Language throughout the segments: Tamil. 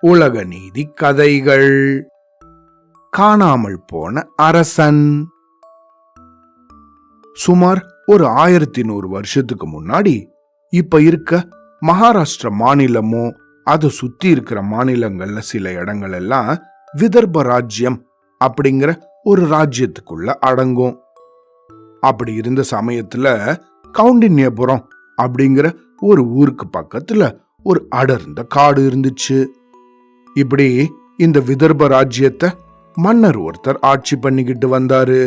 உலக நீதி கதைகள். காணாமல் போன அரசன். சுமார் ஒரு ஆயிரத்தி நூறு வருஷத்துக்கு முன்னாடி இப்ப இருக்க மகாராஷ்டிர மாநிலமும் அதை சுத்தி இருக்கிற மாநிலங்கள்ல சில இடங்கள் எல்லாம் விதர்ப ராஜ்யம் அப்படிங்கிற ஒரு ராஜ்யத்துக்குள்ள அடங்கும். அப்படி இருந்த சமயத்துல கவுண்டின்யபுரம் அப்படிங்கிற ஒரு ஊருக்கு பக்கத்துல ஒரு அடர்ந்த காடு இருந்துச்சு. இப்படி இந்த விதர்ப ராஜ்யத்தை மன்னர் ஒருத்தர் ஆட்சி பண்ணிக்கிட்டு வந்தாரு.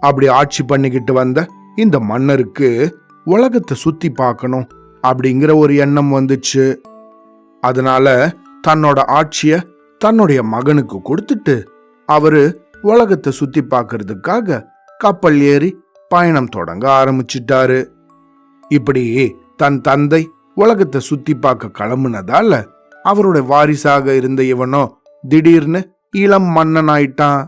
அப்படி ஆட்சி பண்ணிக்கிட்டு வந்த இந்த மன்னருக்கு உலகத்தை சுத்தி பார்க்கணும் அப்படிங்கிற ஒரு எண்ணம் வந்துச்சு. அதனால தன்னோட ஆட்சிய தன்னுடைய மகனுக்கு கொடுத்துட்டு அவரு உலகத்தை சுத்தி பார்க்கறதுக்காக கப்பல் ஏறி பயணம் தொடங்க ஆரம்பிச்சிட்டாரு. இப்படி தன் தந்தை உலகத்தை சுத்தி பார்க்க கிளம்புனதால அவருடைய வாரிசாக இருந்த இவனோ திடீர்னு இளம் மன்னன் ஆயிட்டான்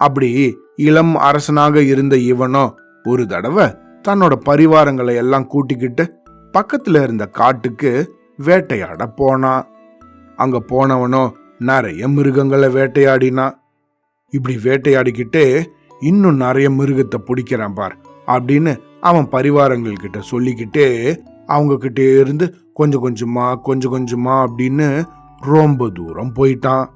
அப்படி இளம் அரசனாக இருந்த இவனோ ஒரு தடவை தன்னோட பரிவாரங்களை எல்லாம் கூட்டிக்கிட்டு பக்கத்துல இருந்த காட்டுக்கு வேட்டையாட போனான். அங்க போனவனோ நிறைய மிருகங்களை வேட்டையாடினான். இப்படி வேட்டையாடிக்கிட்டே இன்னும் நிறைய மிருகத்தை பிடிக்கிறான் பார் அப்படின்னு அவன் பரிவாரங்கள் கிட்ட சொல்லிக்கிட்டே அவங்க கிட்டே இருந்து கொஞ்சம் கொஞ்சமா கொஞ்சம் கொஞ்சமா அப்படின்னு ரொம்ப தூரம் போயிட்டான்.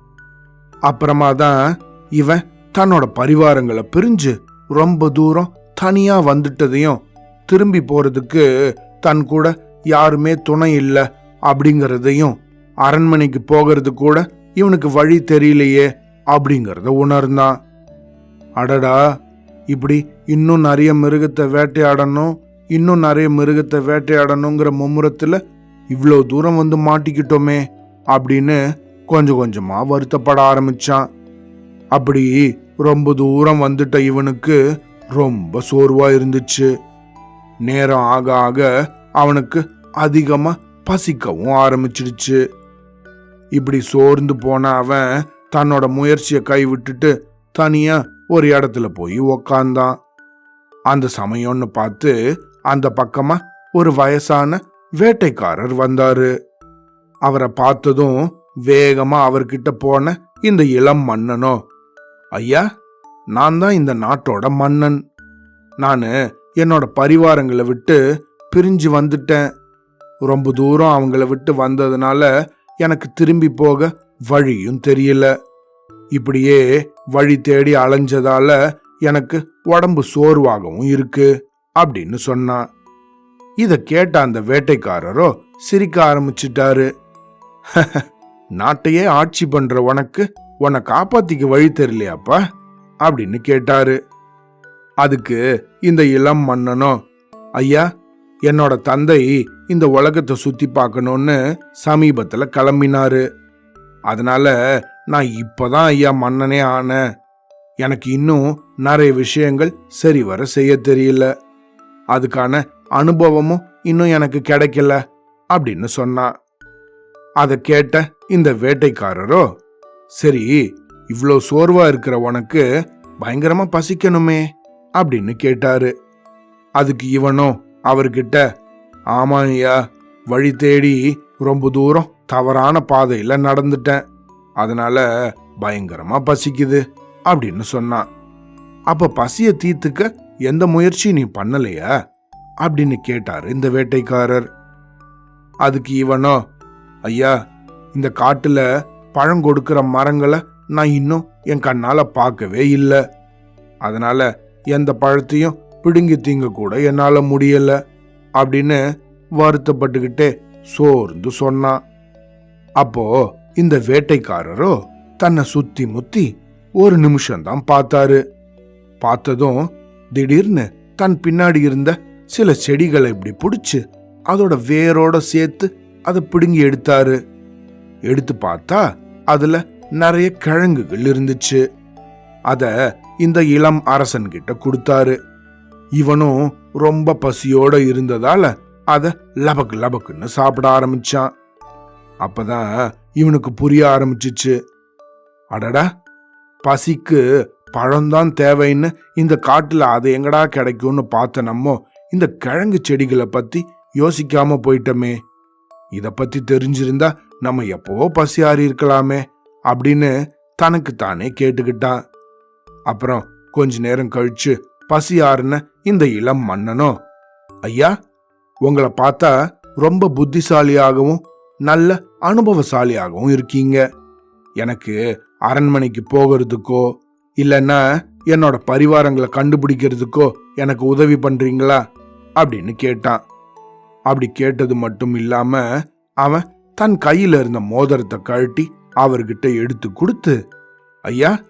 அப்புறமா தான் இவன் தன்னோட பரிவாரங்களை பிரிஞ்சு ரொம்ப தூரம் தனியா வந்துட்டதையும் திரும்பி போறதுக்கு தன் கூட யாருமே துணை இல்லை அப்படிங்கிறதையும் அரண்மனைக்கு போகிறது கூட இவனுக்கு வழி தெரியலையே அப்படிங்கிறத உணர்ந்தான். அடடா இப்படி இன்னும் நிறைய மிருகத்தை வேட்டையாடணும் இன்னும் நிறைய மிருகத்தை வேட்டையாடணுங்கிற மும்முரத்தில் இவ்வளோ தூரம் வந்து மாட்டிக்கிட்டோமே அப்படின்னு கொஞ்சம் கொஞ்சமாக வருத்தப்பட ஆரம்பிச்சான். அப்படி ரொம்ப தூரம் வந்துட்ட இவனுக்கு ரொம்ப சோர்வாக இருந்துச்சு. நேரம் ஆக ஆக அவனுக்கு அதிகமாக பசிக்கவும் ஆரம்பிச்சிடுச்சு. இப்படி சோர்ந்து போன அவன் தன்னோட முயற்சியை கைவிட்டுட்டு தனியாக ஒரு இடத்துல போய் உக்காந்தான். அந்த சமயம்னு பார்த்து அந்த பக்கமா ஒரு வயசான வேட்டைக்காரர் வந்தாரு. அவரை பார்த்ததும் வேகமா அவர்கிட்ட போன இந்த இளம் மன்னனோ ஐயா நான் தான் இந்த நாட்டோட மன்னன். நான் என்னோட பரிவாரங்களை விட்டு பிரிஞ்சு வந்துட்டேன். ரொம்ப தூரம் அவங்கள விட்டு வந்ததுனால எனக்கு திரும்பி போக வழியும் தெரியல. இப்படியே வழி தேடி அலைஞ்சதால எனக்கு உடம்பு சோர்வாகவும் இருக்கு அப்படின்னு சொன்னான் இத கேட்ட அந்த வேட்டைக்காரரோ சிரிக்க ஆரம்பிச்சிட்டாரு. நாட்டையே ஆட்சி பண்ற உனக்கு உன்னை காப்பாத்திக்க வழி தெரியலையாப்பா? அப்படின்னு கேட்டாரு. அதுக்கு இந்த இளம் மன்னனோ ஐயா என்னோட தந்தை இந்த உலகத்தை சுத்தி பார்க்கணும்னு சமீபத்துல கிளம்பினாரு. அதனால நான் இப்பதான் ஐயா மன்னனே ஆனேன். எனக்கு இன்னும் நிறைய விஷயங்கள் சரிவர செய்ய தெரியல. அதுக்கான அனுபவமும் இன்னும் எனக்கு கிடைக்கல அப்படின்னு சொன்னான் அதை கேட்ட இந்த வேட்டைக்காரரோ சரி இவ்வளோ சோர்வா இருக்கிற உனக்கு பயங்கரமா பசிக்கணுமே அப்படின்னு கேட்டாரு. அதுக்கு இவனோ அவர்கிட்ட ஆமா ஐயா வழி தேடி ரொம்ப தூரம் தவறான பாதையில நடந்துட்டேன். அதனால பயங்கரமா பசிக்குது. அப்படின்னு சொன்னான் அப்ப பசிய தீர்த்துக்க எந்த முயற்சியும் நீ பண்ணலையா? அப்படின்னு கேட்டார் இந்த வேட்டைக்காரர். அதுக்கு இவனோ ஐயா இந்த காட்டுல பழம் கொடுக்கிற மரங்களை நான் இன்னும் என் கண்ணால பார்க்கவே இல்லை. அதனால எந்த பழத்தையும் பிடுங்கி தீங்க கூட என்னால முடியல அப்படின்னு வருத்தப்பட்டுக்கிட்டே சோர்ந்து சொன்னான். அப்போ இந்த வேட்டைக்காரரோ தன்னை சுத்தி முத்தி ஒரு நிமிஷம்தான் பார்த்தாரு. பார்த்ததும் திடீர்னு தன் பின்னாடி இருந்த சில செடிகளை இப்படி பிடிச்சு அதோட வேரோட சேர்த்து அதை பிடுங்கி எடுத்தாரு. எடுத்து பார்த்தா அதுல நிறைய கிழங்குகள் இருந்துச்சு. அத இந்த இளம் அரசன் கிட்ட கொடுத்தாரு. இவனும் ரொம்ப பசியோட இருந்ததால அத லபக்கு லபக்குன்னு சாப்பிட ஆரம்பிச்சான். அப்பதான் இவனுக்கு புரிய ஆரம்பிச்சிச்சு. அடடா பசிக்கு பழம்தான் தேவைன்னு இந்த காட்டில் அது எங்கடா கிடைக்கும்னு பார்த்த நம்ம இந்த கிழங்கு செடிகளை பற்றி யோசிக்காம போயிட்டோமே. இதை பற்றி தெரிஞ்சிருந்தா நம்ம எப்போ பசியாறி இருக்கலாமே அப்படின்னு தனக்கு தானே கேட்டுக்கிட்டான் அப்புறம் கொஞ்ச நேரம் கழிச்சு பசியாறுன இந்த இளம் மன்னனும் ஐயா உங்களை பார்த்தா ரொம்ப புத்திசாலியாகவும் நல்ல அனுபவசாலியாகவும் இருக்கீங்க. எனக்கு அரண்மனைக்கு போகிறதுக்கோ இல்லைன்னா என்னோட பரிவாரங்களை கண்டுபிடிக்கிறதுக்கோ எனக்கு உதவி பண்றீங்களா? அப்படின்னு கேட்டான். அப்படி கேட்டது மட்டும் இல்லாம அவன் தன் கையில இருந்த மோதிரத்தை கழட்டி அவர்கிட்ட எடுத்து கொடுத்து ஐயா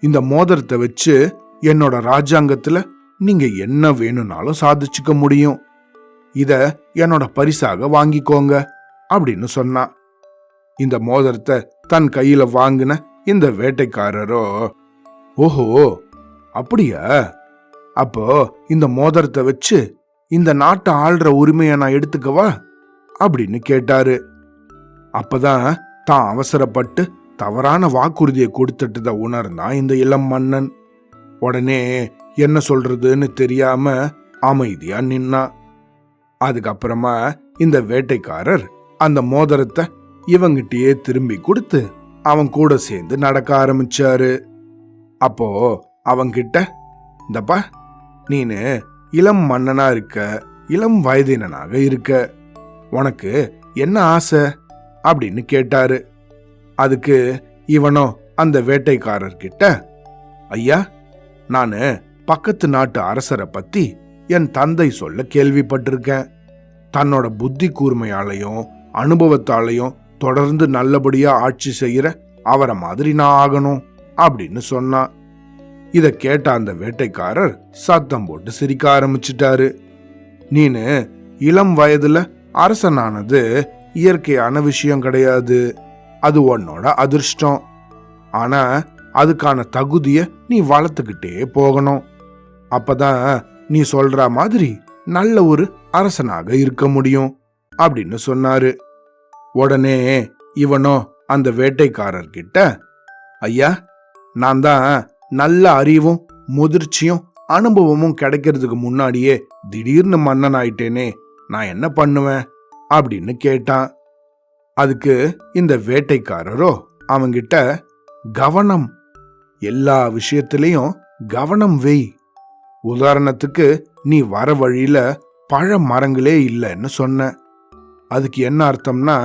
இந்த மோதிரத்தை வச்சு என்னோட ராஜாங்கத்துல நீங்க என்ன வேணும்னாலும் சாதிச்சுக்க முடியும். இத என்னோட பரிசாக வாங்கிக்கோங்க அப்படின்னு சொன்னான். இந்த மோதிரத்தை தன் கையில வாங்கின இந்த வேட்டைக்காரரோ. ஓஹோ அப்படியா? அப்போ இந்த மோதிரத்தை வச்சு இந்த நாட்டை ஆள்ற உரிமையை நான் எடுத்துக்கவா? அப்படின்னு கேட்டாரு. அப்பதான் தான் அவசரப்பட்டு தவறான வாக்குறுதியை கொடுத்துட்டத உணர்ந்தான் இந்த இளம் மன்னன். உடனே என்ன சொல்றதுன்னு தெரியாம அமைதியா நின்னான். அதுக்கப்புறமா இந்த வேட்டைக்காரர் அந்த மோதிரத்தை இவங்கிட்டயே திரும்பி கொடுத்து அவன் கூட சேர்ந்து நடக்க ஆரம்பிச்சாரு. அப்போ அவங்கிட்ட இந்தப்பா நீனு இளம் மன்னனா இருக்க இளம் வயதினனாக இருக்க உனக்கு என்ன ஆசை? அப்படின்னு கேட்டாரு. அதுக்கு இவனோ அந்த வேட்டைக்காரர்கிட்ட ஐயா நானு பக்கத்து நாட்டு அரசரை பத்தி என் தந்தை சொல்ல கேள்விப்பட்டிருக்கேன். தன்னோட புத்தி கூர்மையாலையும் அனுபவத்தாலையும் தொடர்ந்து நல்லபடியா ஆட்சி செய்யற அவரை மாதிரி நான் ஆகணும் அப்படின்னு சொன்னான் இத கேட்ட அந்த வேட்டைக்காரர் சத்தம் போட்டு சிரிக்க ஆரம்பிச்சிட்டாரு. நீனு இளம் வயதுல அரசனானது இயற்கையான விஷயம் கிடையாது. அது உன்னோட அதிர்ஷ்டம். ஆனா அதுக்கான தகுதிய நீ வளர்த்துக்கிட்டே போகணும். அப்பதான் நீ சொல்ற மாதிரி நல்ல ஒரு அரசனாக இருக்க முடியும் அப்படின்னு சொன்னாரு. உடனே இவனோ அந்த வேட்டைக்காரர்கிட்ட ஐயா நான் தான் நல்ல அறிவும் முதிர்ச்சியும் அனுபவமும் கிடைக்கிறதுக்கு முன்னாடியே திடீர்னு மன்னன் ஆயிட்டேனே நான் என்ன பண்ணுவேன்? அப்படின்னு கேட்டான். அதுக்கு இந்த வேட்டைக்காரரோ அவங்கிட்ட கவனம் எல்லா விஷயத்திலையும் கவனம் வெய் உதாரணத்துக்கு நீ வர வழியில பழ மரங்களே இல்லைன்னு சொன்ன. அதுக்கு என்ன அர்த்தம்னா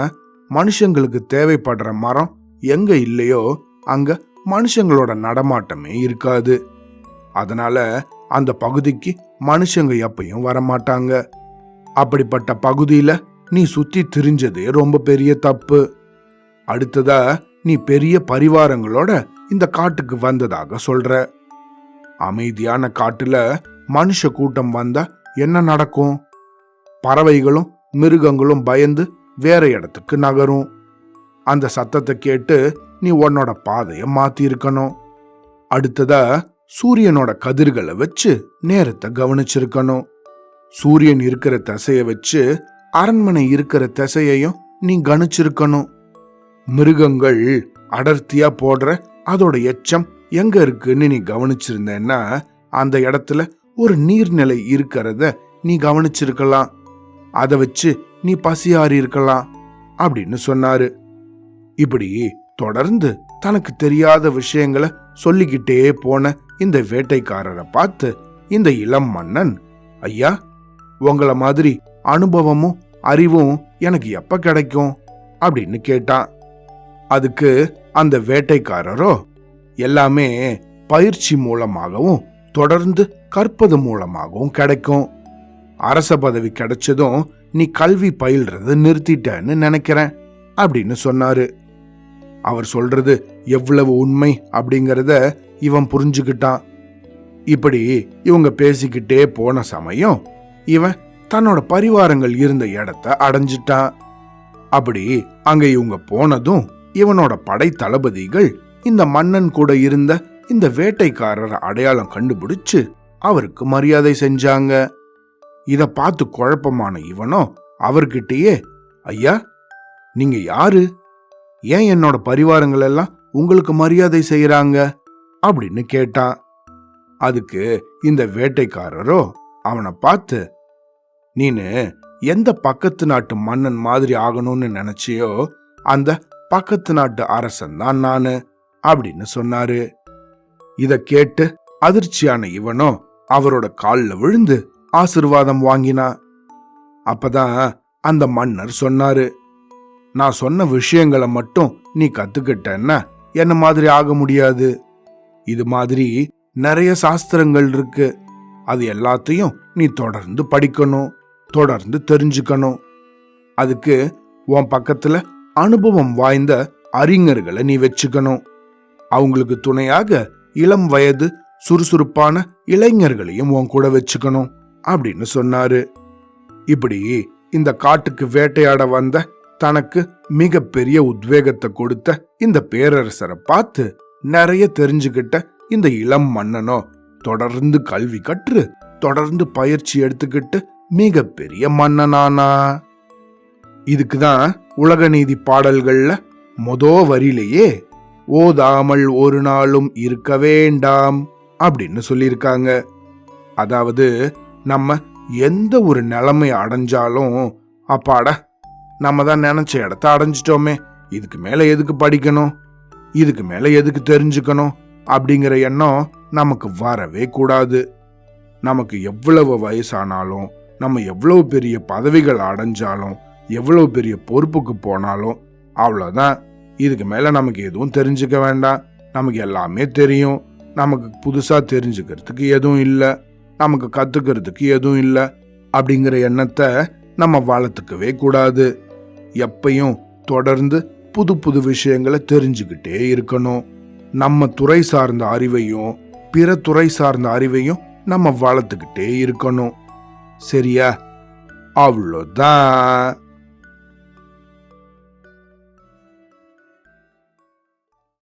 மனுஷங்களுக்கு தேவைப்படுற மரம் எங்க இல்லையோ அங்க மனுஷங்களோட நடமாட்டமே இருக்காது. அதனால அந்த பகுதிக்கு மனுஷங்க எப்பயும் வரமாட்டாங்க. அப்படிப்பட்ட பகுதியில நீ சுத்தி திரிஞ்சதே ரொம்ப பெரிய தப்பு. அடுத்ததா நீ பெரிய பரிவாரங்களோட இந்த காட்டுக்கு வந்ததாக சொல்ற. அமைதியான காட்டுல மனுஷ கூட்டம் வந்தா என்ன நடக்கும்? பறவைகளும் மிருகங்களும் பயந்து வேற இடத்துக்கு நகரும். அந்த சத்தத்தை கேட்டு நீ உன்னோட பாதையை மாத்தி இருக்கணும் அடுத்ததா சூரியனோட கதிர்களை வச்சு நேரத்தை கவனிச்சிருக்கணும். சூரியன் இருக்கிற திசையை வச்சு அரண்மனை இருக்கிற திசையையும் நீ கணிச்சிருக்கணும். மிருகங்கள் அடர்த்தியா போடுற அதோட எச்சம் எங்க இருக்குன்னு நீ கவனிச்சிருந்தேன்னா அந்த இடத்துல ஒரு நீர்நிலை இருக்கிறத நீ கவனிச்சிருக்கலாம். அதை வச்சு நீ பசியாறி இருக்கலாம் அப்படின்னு சொன்னாரு. இப்படி தொடர்ந்து தனக்கு தெரியாத விஷயங்களை சொல்லிக்கிட்டே போன இந்த வேட்டைக்காரரை பார்த்து இந்த இளம் மன்னன் ஐயா உங்கள மாதிரி அனுபவமும் அறிவும் எனக்கு எப்ப கிடைக்கும்? அப்படின்னு கேட்டான். அதுக்கு அந்த வேட்டைக்காரரோ எல்லாமே பயிற்சி மூலமாகவும் தொடர்ந்து கற்பது மூலமாகவும் கிடைக்கும். அரச பதவி கிடைச்சதும் நீ கல்வி பயில்றது நிறுத்திட்டேன்னு நினைக்கிறேன் அப்படின்னு சொன்னாரு. அவர் சொல்றது எவ்வளவு உண்மை அப்படிங்கிறத இவன் புரிஞ்சுக்கிட்டான். இப்படி இவங்க பேசிக்கிட்டே போன சமயம் இவன் தன்னோட பரிவாரங்கள் இருந்த இடத்த அடைஞ்சிட்டான். அப்படி அங்க இவங்க போனதும் இவனோட படை தளபதிகள் இந்த மன்னன் கூட இருந்த இந்த வேட்டைக்காரரை அடையாளம் கண்டுபிடிச்சு அவருக்கு மரியாதை செஞ்சாங்க. இதை பார்த்து குழப்பமான இவனோ அவர்கிட்டயே ஐயா நீங்க யாரு? ஏன் என்னோட பரிவாரங்கள் எல்லாம் உங்களுக்கு மரியாதை செய்யறாங்க அப்படின்னு கேட்டான். அதுக்கு இந்த வேட்டைக்காரரோ அவனை பார்த்து நீனு எந்த பக்கத்து நாட்டு மன்னன் மாதிரி ஆகணும்னு நினைச்சியோ அந்த பக்கத்து நாட்டு அரசன் தான் நானு அப்படின்னு சொன்னாரு. இத கேட்டு அதிர்ச்சியான இவனோ அவரோட காலில் விழுந்து ஆசிர்வாதம் வாங்கினா. அப்பதான் அந்த மன்னர் சொன்னாரு நான் சொன்ன விஷயங்களை மட்டும் நீ கத்துக்கிட்டன்னா என்ன மாதிரி ஆக முடியாது? இது மாதிரி நிறைய சாஸ்திரங்கள் இருக்கு. அது எல்லாத்தையும் நீ தொடர்ந்து படிக்கணும் தொடர்ந்து தெரிஞ்சுக்கணும். அதுக்கு உன் பக்கத்துல அனுபவம் வாய்ந்த அறிஞர்களை நீ வச்சுக்கணும். அவங்களுக்கு துணையாக இளம் வயது சுறுசுறுப்பான இளைஞர்களையும் உன் கூட வச்சுக்கணும். அப்படின்னு சொன்னாரு. இப்படி இந்த காட்டுக்கு வேட்டையாட வந்த தனக்கு மிகப்பெரிய உத்வேகத்தை கொடுத்த இந்த பேரரசரை பார்த்து நிறைய தெரிஞ்சுக்கிட்ட இந்த இளம் மன்னனோ தொடர்ந்து கல்வி கற்று தொடர்ந்து பயிற்சி எடுத்துக்கிட்டு மிகப்பெரிய மன்னனானா? இதுக்குதான் உலக நீதி பாடல்கள்ல மொதோ வரியிலேயே ஓதாமல் ஒரு நாளும் இருக்க வேண்டாம் அப்படின்னு சொல்லியிருக்காங்க. அதாவது நம்ம எந்த ஒரு நிலைமை அடைஞ்சாலும் அப்பாடா நம்ம தான் நினைச்ச இடத்த அடைஞ்சிட்டோமே. இதுக்கு மேல எதுக்கு படிக்கணும்? இதுக்கு மேல எதுக்கு தெரிஞ்சுக்கணும்? அப்படிங்கிற எண்ணம் நமக்கு வரவே கூடாது. நமக்கு எவ்வளவு வயசானாலும் நம்ம எவ்வளவு பெரிய பதவிகள் அடைஞ்சாலும் எவ்வளவு பெரிய பொறுப்புக்கு போனாலும் அவ்வளோதான் இதுக்கு மேல நமக்கு எதுவும் தெரிஞ்சுக்க வேண்டாம். நமக்கு எல்லாமே தெரியும். நமக்கு புதுசாக தெரிஞ்சுக்கிறதுக்கு எதுவும் இல்லை. நமக்கு கத்துக்கிறதுக்கு எதுவும் இல்லை அப்படிங்கிற எண்ணத்தை நம்ம வளர்த்துக்கவே கூடாது. எப்பையும் தொடர்ந்து புது புது விஷயங்களை தெரிஞ்சுக்கிட்டே இருக்கணும். நம்ம துறை சார்ந்த அறிவையும் பிற துறை சார்ந்த அறிவையும் நம்ம வளர்த்துக்கிட்டே இருக்கணும். சரியா? அவ்வளோதான்.